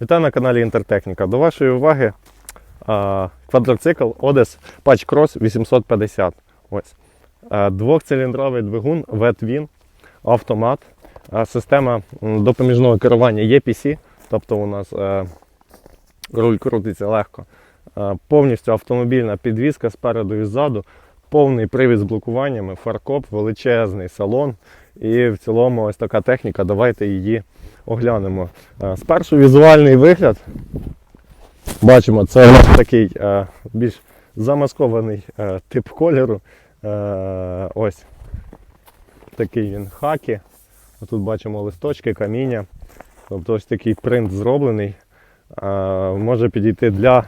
Вітаю на каналі Інтертехніка. До вашої уваги квадроцикл Odes Patch Cross 850. Ось. Двохциліндровий двигун Ветвін, автомат, система допоміжного керування EPC, тобто у нас е, руль крутиться легко. Повністю автомобільна підвізка спереду і ззаду, повний привід з блокуваннями, фаркоп, величезний салон. І в цілому ось така техніка. Давайте її оглянемо. Е, Спершу візуальний вигляд. Бачимо, це у нас такий е, більш замаскований е, тип кольору. Ось такий він хакі. Тут бачимо листочки, каміння. Тобто ось такий принт зроблений. Може підійти для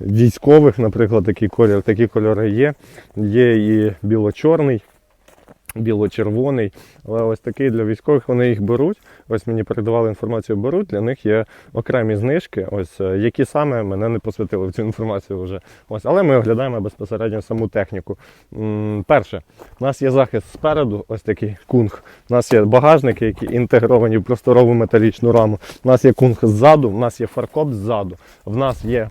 військових, наприклад, такий колір. Такі кольори є. Є і біло-чорний біло-червоний. Але ось такий для військових вони їх беруть. Ось мені передавали інформацію, беруть. Для них є окремі знижки. Ось е, які саме мене не посвятили в цю інформацію вже. Ось, але ми оглядаємо безпосередньо саму техніку. М, Перше, у нас є захист спереду, ось такий кунг. У нас є багажники, які інтегровані в просторову металічну раму. У нас є кунг ззаду, у нас є фаркоп ззаду. В нас є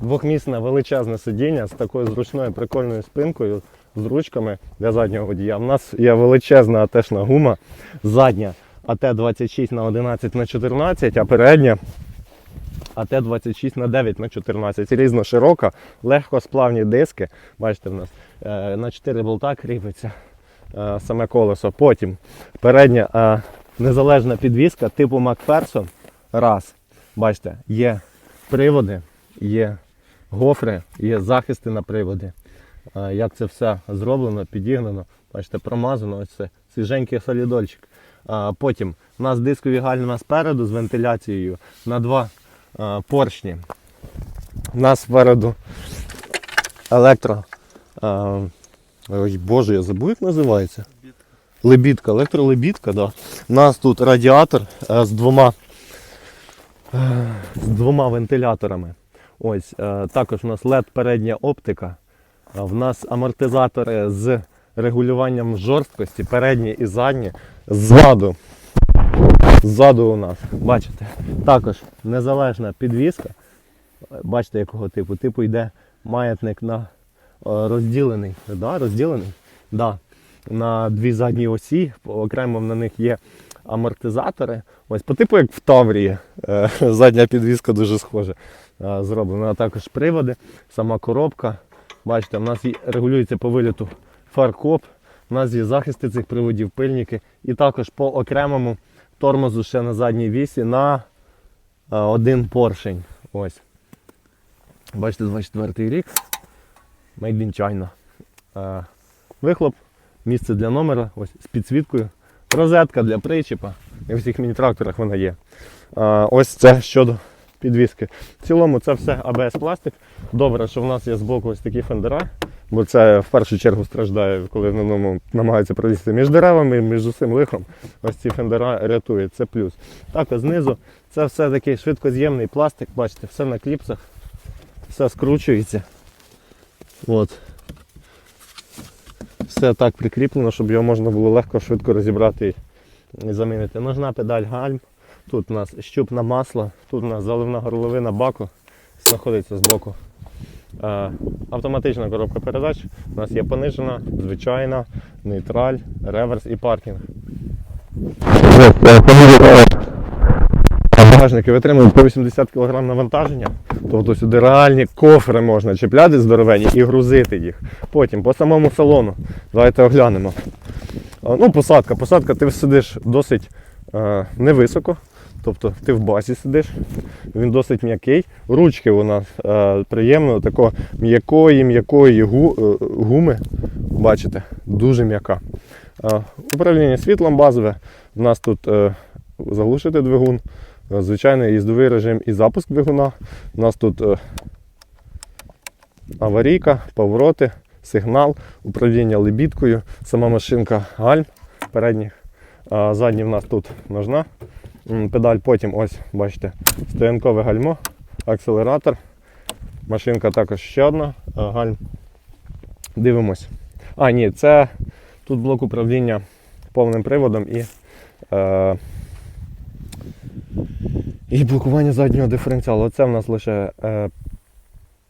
двохмісне величезне сидіння з такою зручною прикольною спинкою з ручками для заднього водія. У нас є величезна атешна гума, задня АТ-26 на 11 на 14, а передня АТ-26 на 9 на 14. Різно широка, легкосплавні диски. Бачите, в нас е, на 4 болта кріпиться е, саме колесо. Потім передня е, незалежна підвіска типу Макферсон. Раз. Бачите, є приводи, є гофри, є захисти на приводи. Е, Як це все зроблено, підігнано. Бачите, промазано, ось це свіженький солідольчик. А, Потім у нас дискові гальма спереду з вентиляцією на два а, поршні. У нас спереду електро. А, ой, Боже, я забув, як називається. Лебідка, електролебідка, да. У нас тут радіатор е, з двома, е, з двома вентиляторами. Ось, е, також у нас LED передня оптика. В нас амортизатори з регулюванням жорсткості, передні і задні. Ззаду. Ззаду у нас, бачите, також незалежна підвіска. Бачите, якого типу? Типу йде маятник на е, розділений. Да, розділений? Да. На дві задні осі, окремо на них є амортизатори. Ось по типу як в Таврії. Е, Задня підвіска дуже схожа е, зроблена. А також приводи, сама коробка. Бачите, в нас регулюється по виліту фаркоп, у нас є захисти цих приводів, пильники, і також по окремому тормозу ще на задній вісі на е, один поршень. Ось. Бачите, 24 рік. Made in China. Е, Вихлоп, місце для номера, ось з підсвіткою. Розетка для причіпа. І в всіх міні-тракторах вона є. Е, Ось це щодо підвіски. В цілому це все АБС пластик. Добре, що в нас є збоку ось такі фендера, бо це в першу чергу страждає, коли на ньому намагаються пролізти між деревами, між усім лихом. Ось ці фендера рятують, це плюс. Також знизу це все такий швидкоз'ємний пластик, бачите, все на кліпсах, все скручується. От. Все так прикріплено, щоб його можна було легко, швидко розібрати і замінити. Ножна педаль гальм. Тут у нас щуп на масло, тут у нас заливна горловина баку знаходиться збоку. Е, автоматична коробка передач. У нас є понижена, звичайна, нейтраль, реверс і паркінг. Багажники витримують по 80 кг навантаження. Тобто сюди реальні кофри можна чіпляти здоровені і грузити їх. Потім по самому салону. Давайте оглянемо. А, Ну, посадка. Посадка, ти сидиш досить е, невисоко. Тобто ти в базі сидиш, він досить м'який. Ручки нас е, приємно, такої м'якої, м'якої гу, е, гуми. Бачите, дуже м'яка. Е, управління світлом базове. У нас тут е, заглушити двигун, звичайний їздовий режим і запуск двигуна. У нас тут е, аварійка, повороти, сигнал, управління лебідкою, сама машинка гальм передніх. Задні в нас тут ножна. Педаль потім, ось, бачите, стоянкове гальмо, акселератор. Машинка також ще одна, гальм. Дивимось. А, ні, це тут блок управління повним приводом і е, І блокування заднього диференціалу. Це в нас лише е,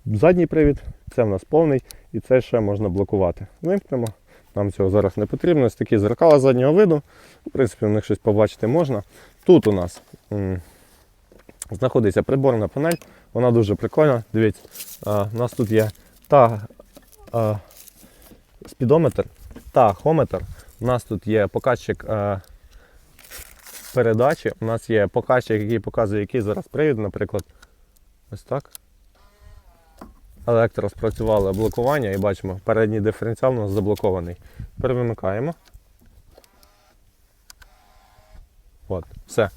задній привід, це в нас повний, і це ще можна блокувати. Вимкнемо. Нам цього зараз не потрібно. Ось такі зеркала заднього виду. В принципі, в них щось побачити можна. Тут у нас знаходиться приборна панель. Вона дуже прикольна. Дивіться, у нас тут є та спідометр, тахометр. У нас тут є показчик передачі. У нас є показчик, який показує, який зараз привід, наприклад. Ось так. Електро спрацювало блокування і бачимо, передній диференціал у нас заблокований. Перемикаємо. От, все.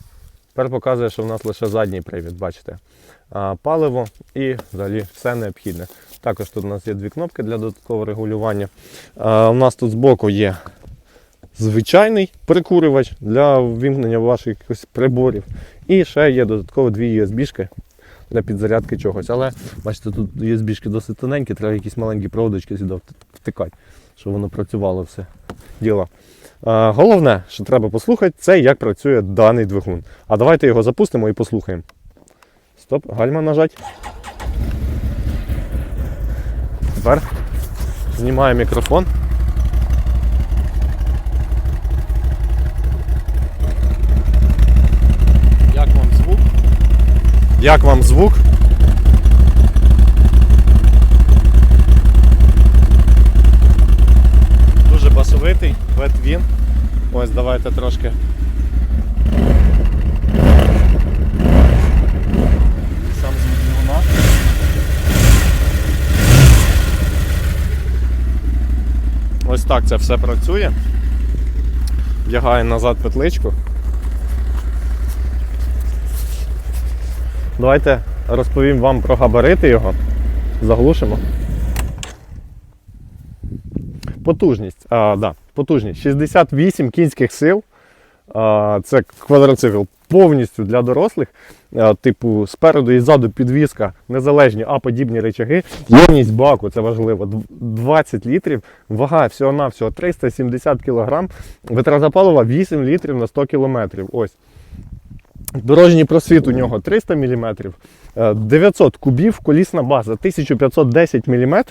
Тепер показує, що в нас лише задній привід, бачите. А, паливо і взагалі все необхідне. Також тут у нас є дві кнопки для додаткового регулювання. А, у нас тут збоку є звичайний прикурювач для ввімкнення ваших якихось приборів. І ще є додатково дві USB-шки для підзарядки чогось. Але бачите, тут USB-шки досить тоненькі, треба якісь маленькі проводочки сюди втикати, щоб воно працювало все діло. А, головне, що треба послухати, це як працює даний двигун. А давайте його запустимо і послухаємо. Стоп, гальма нажать. Тепер знімаю мікрофон. Як вам звук? Як вам звук? Дуже басовитий, ветвін. Ось давайте трошки. Сам звук двигуна. Ось так це все працює. Вдягаю назад петличку. Давайте розповім вам про габарити його. Заглушимо. Потужність. А, да, потужність. 68 кінських сил. А, це квадроцикл повністю для дорослих. А, типу, спереду і ззаду підвіска, незалежні, а подібні речаги. Ємність баку, це важливо. 20 літрів. Вага всього-навсього 370 кг. Витрата палива 8 літрів на 100 км. Ось. Дорожній просвіт у нього 300 мм, 900 кубів, колісна база 1510 мм,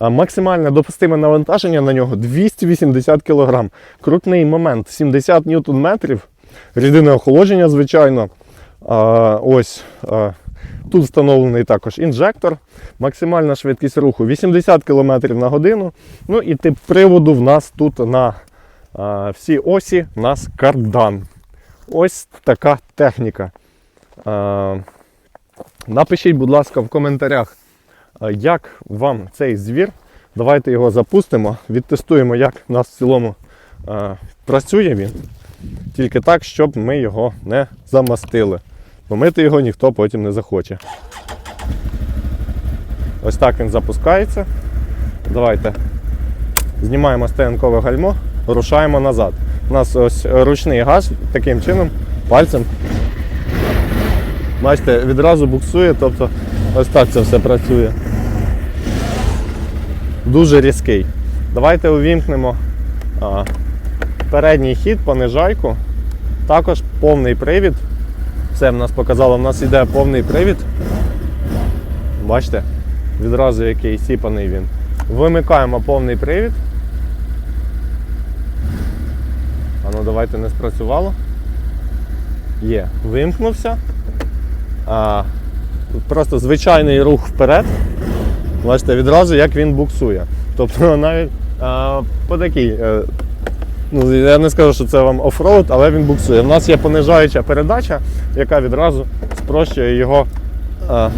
максимальне допустиме навантаження на нього 280 кг. Крутний момент 70 Нм, рідине охолодження, звичайно. Ось тут встановлений також інжектор, максимальна швидкість руху 80 км на годину. Ну і тип приводу в нас тут на а, всій осі у нас кардан. Ось така техніка. Е, Напишіть, будь ласка, в коментарях, е, як вам цей звір. Давайте його запустимо, відтестуємо, як у нас в цілому е, працює він. Тільки так, щоб ми його не замастили. Бо мити його ніхто потім не захоче. Ось так він запускається. Давайте знімаємо стоянкове гальмо, рушаємо назад. У нас ось ручний газ таким чином, пальцем. Бачите, відразу буксує, тобто ось так це все працює. Дуже різкий. Давайте увімкнемо а, передній хід, понижайку. Також повний привід. Все в нас показало, в нас йде повний привід. Бачите, відразу який сіпаний він. Вимикаємо повний привід. А ну давайте не спрацювало. Є, вимкнувся. А, просто звичайний рух вперед. Бачите, відразу як він буксує. Тобто навіть а, по такій. е, Ну, я не скажу, що це вам офроуд, але він буксує. У нас є понижаюча передача, яка відразу спрощує його а,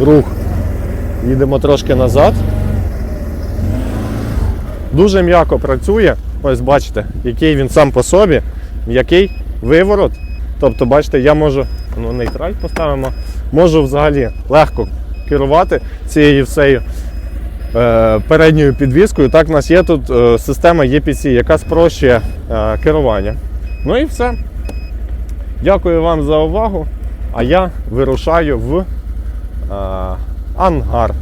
рух. Їдемо трошки назад. Дуже м'яко працює. Ось бачите, який він сам по собі, м'який виворот. Тобто, бачите, я можу, ну нейтраль поставимо, можу взагалі легко керувати цією всею е, передньою підвіскою. Так, у нас є тут е, система EPC, яка спрощує е, керування. Ну і все. Дякую вам за увагу. А я вирушаю в е, ангар.